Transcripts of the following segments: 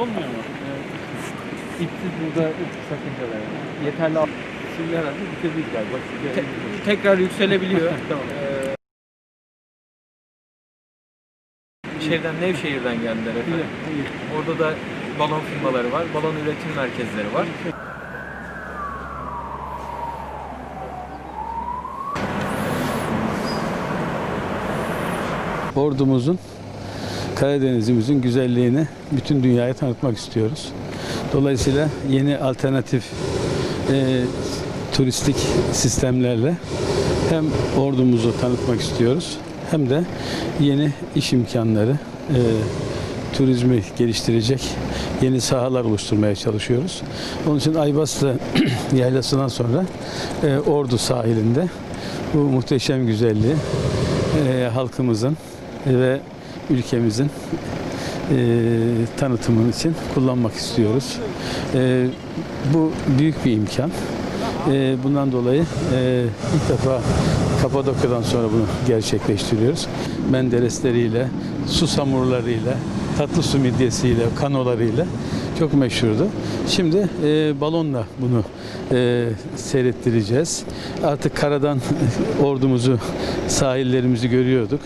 Olmuyor mu? İpsiz burada sakıncalar yani. Yeterli Şimdi herhalde bitirdik galiba. Te- tekrar yükselebiliyor. Tamam. Ee, şeyden Nevşehir'den geldiler efendim. İyi, iyi. Orada da balon firmaları var, balon üretim merkezleri var. ordumuzun, Karadenizimizin güzelliğini bütün dünyaya tanıtmak istiyoruz. Dolayısıyla yeni alternatif e, turistik sistemlerle hem ordumuzu tanıtmak istiyoruz hem de yeni iş imkanları, e, turizmi geliştirecek yeni sahalar oluşturmaya çalışıyoruz. Onun için Aybastı yaylasından sonra e, Ordu sahilinde bu muhteşem güzelliği e, halkımızın ve ülkemizin e, tanıtımın için kullanmak istiyoruz. E, bu büyük bir imkan. E, bundan dolayı e, ilk defa Kapadokya'dan sonra bunu gerçekleştiriyoruz. Menderesleriyle, susamurlarıyla, tatlı su midyesiyle, kanolarıyla çok meşhurdu. Şimdi e, balonla bunu e, seyrettireceğiz. Artık karadan ordumuzu, sahillerimizi görüyorduk.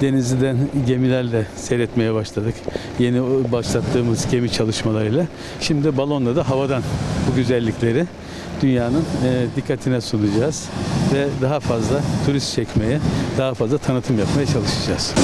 Denizden gemilerle seyretmeye başladık. Yeni başlattığımız gemi çalışmalarıyla. Şimdi balonla da havadan bu güzellikleri dünyanın e, dikkatine sunacağız ve daha fazla turist çekmeye, daha fazla tanıtım yapmaya çalışacağız.